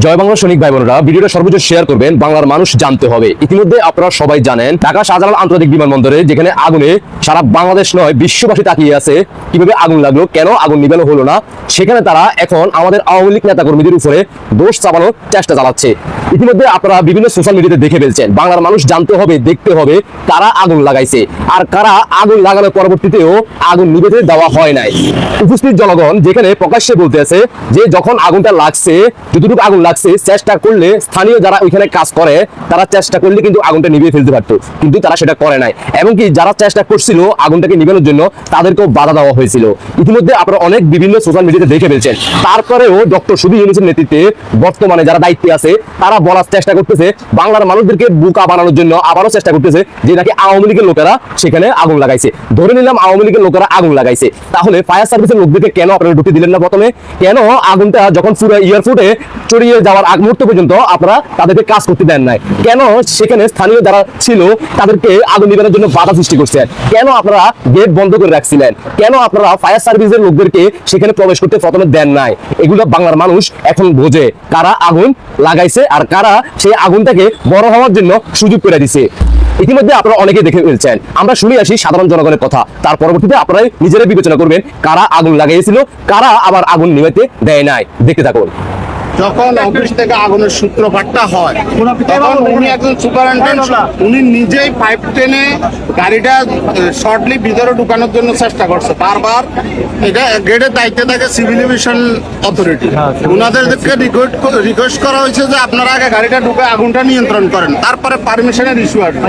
জয় বাংলা সৈনিক ভাই বোনেরা ভিডিওটা সর্বোচ্চ শেয়ার করবেন, বাংলার মানুষ জানতে হবে। ইতিমধ্যে আপনারা সবাই জানেন, ঢাকা শাহজালাল আন্তর্জাতিক বিমানবন্দরে যেখানে আগুনে সারা বাংলাদেশ নয়, বিশ্ববাসী তাকিয়ে আছে, কীভাবে আগুন লাগল, কেন আগুন নিবানো হলো না, সেখানে তারা এখন আমাদের আওয়ামী লীগ নেতাকর্মীদের উপরে দোষ চাপানোর চেষ্টা চালাচ্ছে। ইতিমধ্যে আপনারা বিভিন্ন সোশ্যাল মিডিয়াতে দেখে ফেলছেন। বাংলার মানুষ জানতে হবে, দেখতে হবে কারা আগুন লাগাইছে আর কারা আগুন লাগানোর পরবর্তীতেও আগুন নিবেতে দেওয়া হয় নাই। উপস্থিত জনগণ যেখানে প্রকাশ্যে বলতে আছে যে যখন আগুনটা লাগছে, যতটুকু আগুন লাগছে, চেষ্টা করলে স্থানীয় যারা ওইখানে কাজ করে, তারা চেষ্টা করলে কিন্তু আগুনটা নিভিয়ে ফেলতে পারতো। কিন্তু তারা সেটা করে নাই। এবং কি যারা চেষ্টা করছিল আগুনটাকে নিভানোর জন্য, তাদেরকেও বাধা দেওয়া হয়েছিল। ইতিমধ্যে আপনারা অনেক বিভিন্ন সোশ্যাল মিডিয়াতে দেখে ফেলছেন। তারপরেও ডক্টর সুবি ইউনুসের নেতৃত্বে বর্তমানে যারা দায়িত্বে আছে, তারা বলার চেষ্টা করতেছে, বাংলার মানুষদেরকে বুকা বানানোর জন্য আবারও চেষ্টা করতেছে যে নাকি আওয়ামী লীগের লোকেরা সেখানে আগুন লাগাইছে। ধরে নিলাম আওয়ামী লীগের লোকেরা আগুন লাগাইছে। তাহলে ফায়ার সার্ভিসের লোকদেরকে কেন আপনারা ঢুকে দিলেন না প্রথমে? কেন আগুনটা যখন পুরো এয়ারফোর্টে চড়িয়ে যাওয়ার আগ মুহূর্ত পর্যন্ত আপনারা তাদেরকে কাজ করতে দেন নাই? কেন সেখানে স্থানীয় যারা ছিল, তাদেরকে আগুন নিবানোর জন্য বাধা সৃষ্টি করছেন কেন আপনারা গেট বন্ধ করে রাখছিলেন? কেন আপনারা ফায়ার সার্ভিসের লোকদেরকে সেখানে প্রবেশ করতে প্রথমে দেন নাই? এগুলো বাংলার মানুষ এখন বোঝে কারা আগুন লাগাইছে আর কারা সেই আগুনটাকে বড় হওয়ার জন্য সুযোগ করে দিছে। ইতিমধ্যে আপনারা অনেকে দেখে ফেলছেন। আমরা শুনে আসি সাধারণ জনগণের কথা। তার পরবর্তীতে আপনারাই নিজেরাই বিবেচনা করবেন কারা আগুন লাগিয়েছিল কারা আবার আগুন নিভাইতে দেয় নাই। দেখতে থাকুন। যখন অফিস থেকে আগুনের সূত্রপাতটা হয় তখন উনি একজন সুপারিনটেন্ডেন্ট উনি নিজেই পাইপ টেনে গাড়িটা শর্টলি ভিতরে ঢুকানোর জন্য চেষ্টা করছে। বারবার এটা গেটের দায়িত্বে থাকে সিভিল এভিয়েশন অথরিটি ওনাদেরকে রিকোয়েস্ট করা হয়েছে যে আপনারা আগে গাড়িটা ঢুকে আগুনটা নিয়ন্ত্রণ করেন তারপরে পারমিশনের ইস্যু আসবে।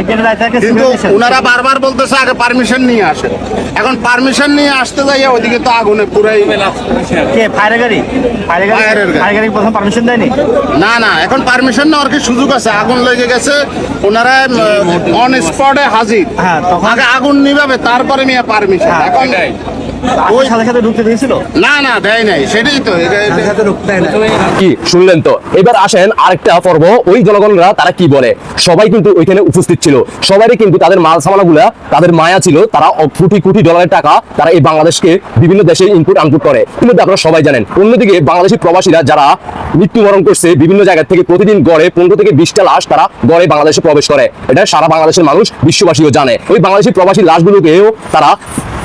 কিন্তু ওনারা বারবার বলতেছে আগে পারমিশন নিয়ে আসে। এখন পারমিশন নিয়ে আসতে যাইয়া ওইদিকে তো আগুনে পুরাই ফায়ার গাড়ি? ফায়ার গাড়ি। ফায়ার গাড়ি প্রথম পারমিশন দেয়নি? না না এখন পারমিশন নেওয়ার কি সুযোগ আছে? আগুন লেগে গেছে ওনারা অন স্পটে হাজির। হ্যাঁ, আগে আগুন নিভাবে তারপরে মিয়া পারমিশন হ্যাঁ, এখন ওই সাথে সাথে ঢুকতে দিয়েছিল? না না দেয় নাই সেটাই তো কি শুনলেন তো? এবার আসেন আরেকটা পর্ব ওই জনগণরা তারা কি বলে? সবাই কিন্তু ওইখানে উপস্থিত ছিল। সবারই কিন্তু তাদের মাল সামানাগুলা তাদের মায়া ছিল তারা কোটি কোটি ডলারের টাকা তারা এই বাংলাদেশকে বিভিন্ন দেশে ইনপুট আনপুট করে। কিন্তু আপনারা সবাই জানেন। অন্যদিকে বাংলাদেশি প্রবাসীরা যারা মৃত্যুবরণ করছে বিভিন্ন জায়গা থেকে প্রতিদিন গড়ে পনেরো থেকে বিশটা লাশ তারা গড়ে বাংলাদেশে প্রবেশ করে। এটা সারা বাংলাদেশের মানুষ বিশ্ববাসীও জানে। ওই বাংলাদেশি প্রবাসী লাশগুলোকেও তারা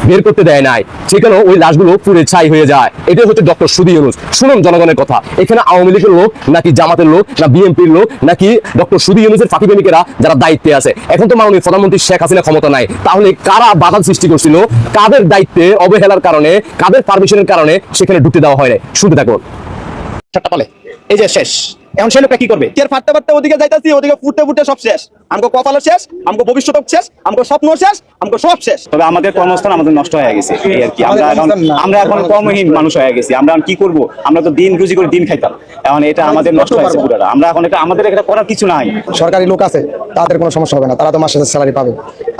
বের করতে দেয় নাই। সেখানে ওই লাশগুলো পুড়ে ছাই হয়ে যায়। এটাই হচ্ছে ডক্টর সুদি ইউনুস। শুনুন জনগণের কথা। এখানে আওয়ামী লীগের লোক, নাকি জামাতের লোক, না বিএনপির লোক, নাকি ডক্টর সুদি ইউনুসের ফাঁকি প্রেমিকেরা যারা দায়িত্বে আছে। এখন তো মাননীয় প্রধানমন্ত্রী শেখ হাসিনা ক্ষমতা নাই। তাহলে কারা বাধা সৃষ্টি করছিল? কাদের দায়িত্বে, অবহেলার কারণে, কাদের পারমিশনের কারণে সেখানে ঢুকতে দেওয়া হয় নাই? শুনতে থাকুন। এই যে শেষ। এখন সে লোকটা কি করবে? টের ফাটতে ফাটতে ওদিকে যাইতাছি ওদিকে ফুটতে ফুটতে সব শেষ। আমগো কপালও শেষ আমগো ভবিষ্যৎ শেষ আমগো স্বপ্ন শেষ আমগো সব শেষ। তবে আমাদের কর্মস্থান আমাদের নষ্ট হয়ে গেছে এই আর কি। আমরা এখন আমরা এখন কর্মহীন মানুষ হয়ে গেছি। আমরা এখন কি করব? আমরা তো দিন রুজি করে দিন খাইতাম। এখন এটা আমাদের নষ্ট হয়েছে পুরোটা। আমরা এখন এটা আমাদের এটা করার কিছু নাই। সরকারি লোক আছে তাদের কোনো সমস্যা হবে না। তারা তো মাসে স্যালারি পাবে।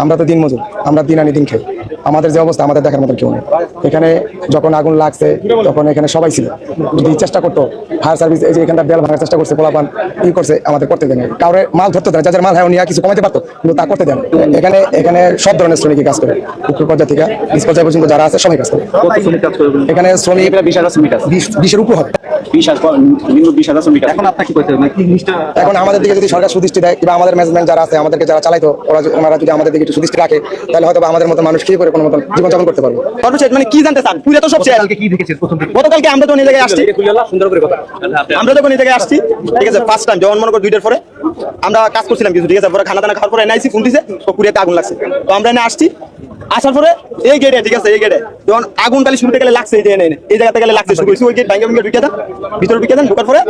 আমরা তো দিন মজুর। আমরা দিন আনি দিন খাই। আমাদের যে অবস্থা আমাদের দেখার মতো কেউ নেই। এখানে যখন আগুন লাগছে তখন এখানে সবাই ছিল। যদি চেষ্টা করতো ফায়ার সার্ভিস এই যে এখানটা বেল ভাঙার চেষ্টা করছে পোলাপান ই করছে আমাদের করতে দেন। কারোর মাল ধরতে দেন যাদের মাল হ্যাঁ নিয়ে কিছু কমাইতে পারতো কিন্তু তা করতে দেন। এখানে এখানে সব ধরনের শ্রমিকই কাজ করে। উপর পর্যায়ে থেকে নিচ পর্যায়ে পর্যন্ত যারা আছে সবাই কাজ করে। এখানে শ্রমিক বিশের উপর হবে বিশ হাজার নিম্ন বিশ হাজার শ্রমিক এখন আপনার কি করতে হবে? এখন আমাদের দিকে যদি সরকার সুদৃষ্টি দেয় কিংবা আমাদের ম্যানেজমেন্ট যারা আছে আমাদেরকে যারা চালাইতো ওরা ওনারা যদি আমাদের দিকে একটু সুদৃষ্টি রাখে তাহলে হয়তো আমাদের মতো মানুষ কি করে কোনো মতন জীবনযাপন করতে পারব। সর্বশেষ মানে কি জানতে চান? পুরো তো সব শেষ গতকালকে আমরা তো এই জায়গায় আসছি। সুন্দর করে কথা। আমরা যখন এই জায়গায় আসছি। ঠিক আছে ফার্স্ট টাইম যেমন মনে করো দুইটার পরে। আমরা কাজ করছিলাম কিছু ঠিক আছে পরে খানা দানা খাওয়ার পরে এনআইসি ফোন দিছে তো কুড়িয়াতে আগুন লাগছে। তো আমরা এনে আসছি। আসার পরে এই গেটে ঠিক আছে, এই গেটে যখন আগুন তাহলে শুরুতে গেলে লাগছে, এই। এই জায়গাতে গেলে লাগছে, শুরু ওই গেট ভাঙ্গে ভেঙে ঢুকে দেন, ভিতরে ঢুকে দেন, ঢোকার পরে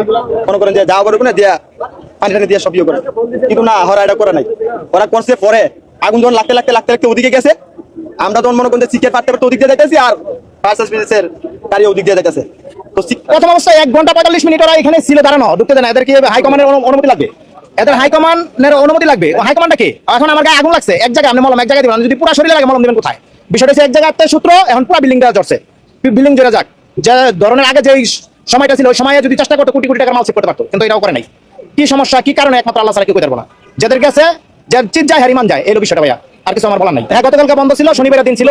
মনে করেন যে যাওয়া না, দিয়া পানি টানি দিয়ে সব ইয়ে করে কিন্তু না হরা এটা করে নাই। ওরা করছে পরে, আগুন যখন লাগতে লাগতে লাগতে লাগতে ওদিকে গেছে, আমরা তখন মনে করেন যে পাততে পারতে ওদিক দিয়ে যাইতেছি, আর ফায়ার সার্ভিসের গাড়ি ওদিক দিয়ে যাইতেছে। তো প্রথম অবস্থায় এক ঘণ্টা পঁয়তাল্লিশ মিনিট ওরা এখানে ছিল, দাঁড়ানো, ঢুকতে দেয় না। এদের কি হাইকমান্ডের অনু- অনুমতি লাগবে? এদের হাইকমান্ডের অনুমতি লাগবে। ও হাইকমান্ডটা এখন আমার গায়ে আগুন লাগছে। এক জায়গায় আপনি মলম, এক জায়গায় দিবেন। যদি পুরো শরীরে লাগে, মলম কোথায়? বিষয়টা এক সূত্র, এখন পুরো বিল্ডিংটা চড়ছে বিল্ডিং যাক। যে ধরনের আগে যে সময়টা ছিল, ওই সময়ে যদি চেষ্টা করতো কোটি কোটি টাকার মাল সেভ করতে পারতো, কিন্তু এটাও করে নাই। কি সমস্যা, কি কারণে একমাত্র আল্লাহ কেউ করতে না? যাদের কাছে যায়, হারিমান যায় বিষয়টা ভাইয়া। আর কিছু আমার বলার নাই। হ্যাঁ গতকালকে বন্ধ ছিল, শনিবারের দিন ছিল।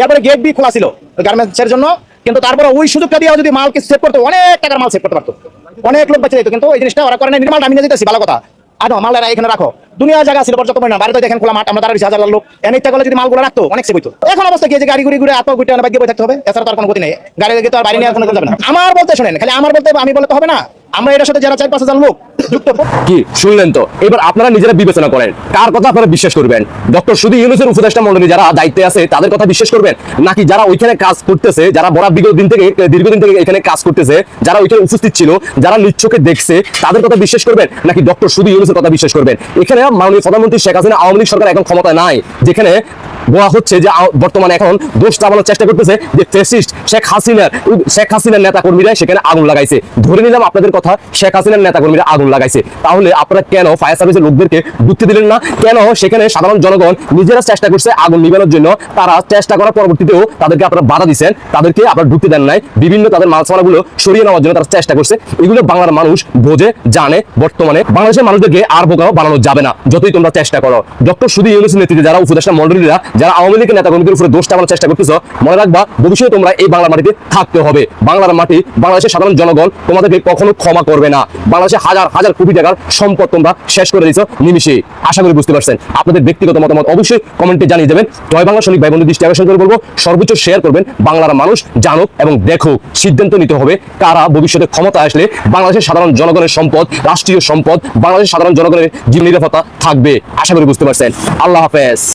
এরপরে গেট বি খোলা ছিল গার্মেন্টসের জন্য। কিন্তু তারপরে ওই সুযোগটা দিয়ে যদি মালকে সেভ করতে, অনেক টাকার মাল সেভ করতে পারতো। অনেক লোক বেঁচে যেত, কিন্তু এই জিনিসটা ওরা করে না নির্মাল আমি নিয়ে যেতেছি, ভালো কথা। আনো মালটা এখানে রাখো। দুনিয়া জায়গা ছিল পর্যন্ত না, বাড়িতে দেখেন খোলা মাঠ, আমরা হাজার লোক। এনে ইচ্ছা যদি মালগুলো রাখতো, অনেক সেব এখন অবস্থা কি? যে গাড়ি ঘুরে ঘুরে আত্ম গুটে বাইকে বই থাকতে হবে, এছাড়া তার কোনো গতি নেই। গাড়ি তো আর বাইরে নিয়ে যাবে না। আমার বলতে শোনেন, খালি আমার বলতে আমি বলতে হবে না। আমরা এটার সাথে যারা চার কি? শুনলেন তো? এবার আপনারা নিজেরা বিবেচনা করেন। কার কথা আপনারা বিশ্বাস করবেন? ডক্টর শুধু ইউনুসের উপদেষ্টা মন্ডলী যারা দায়িত্বে আছে, তাদের কথা বিশ্বাস করবেন? নাকি যারা ওইখানে কাজ করতেছে, যারা বড় বিগত দিন থেকে দীর্ঘদিন থেকে এখানে কাজ করতেছে, যারা ওইখানে উপস্থিত ছিল, যারা চোখে দেখছে, তাদের কথা বিশ্বাস করবেন? নাকি ডক্টর শুধু ইউনুসের কথা বিশ্বাস করবেন? এখানে মাননীয় প্রধানমন্ত্রী শেখ হাসিনা আওয়ামী লীগ সরকার এখন ক্ষমতায় নাই, যেখানে বলা হচ্ছে যে বর্তমানে এখন দোষ চাপানোর চেষ্টা করতেছে যে ফেসিস্ট শেখ হাসিনার শেখ হাসিনার নেতা কর্মীরা সেখানে আগুন লাগাইছে। ধরে নিলাম আপনাদের কথা, শেখ হাসিনার নেতা কর্মীরা আগুন লাগাইছে। তাহলে আপনারা কেন ফায়ার সার্ভিসের লোকদেরকে ঢুকতে দিলেন না? কেন সেখানে সাধারণ জনগণ নিজেরা চেষ্টা করছে আগুন নিবানোর জন্য? তারা চেষ্টা করার পরবর্তীতেও তাদেরকে আপনারা বাধা দিচ্ছেন। তাদেরকে আপনারা ঢুকতে দেন নাই। বিভিন্ন তাদের মালসামানাগুলো সরিয়ে নেওয়ার জন্য তারা চেষ্টা করছে। এগুলো বাংলার মানুষ বোঝে, জানে। বর্তমানে বাংলাদেশের মানুষদেরকে আর বোকাও বানানো যাবে না, যতই তোমরা চেষ্টা করো। ডক্টর শুধু ইউনুসের নেতৃত্বে যারা উপদেষ্টা মন্ডলীরা যারা আওয়ামী লীগের নেতা কর্মীদের উপরে দোষ চাপানোর চেষ্টা করতেছ, মনে রাখবা, ভবিষ্যতে তোমরা এই বাংলার মাটিতে থাকতে হবে। বাংলার মাটি বাংলাদেশের সাধারণ জনগণ তোমাদেরকে কখনো ক্ষমা করবে না। বাংলাদেশে হাজার হাজার কোটি টাকার সম্পদ তোমরা শেষ করে দিয়েছ নিমিশে আশা করি বুঝতে পারছেন। আপনাদের ব্যক্তিগত মতামত অবশ্যই কমেন্টে জানিয়ে যাবেন জয় বাংলা, সৈনিক ভাই বন্ধু দৃষ্টি আকর্ষণ করে বলব, সর্বোচ্চ শেয়ার করবেন বাংলার মানুষ, জানুক এবং দেখো সিদ্ধান্ত নিতে হবে কারা ভবিষ্যতে ক্ষমতা আসলে বাংলাদেশের সাধারণ জনগণের সম্পদ, রাষ্ট্রীয় সম্পদ, বাংলাদেশের সাধারণ জনগণের জীবন নিরাপত্তা থাকবে। আশা করি বুঝতে পারছেন। আল্লাহ হাফেজ।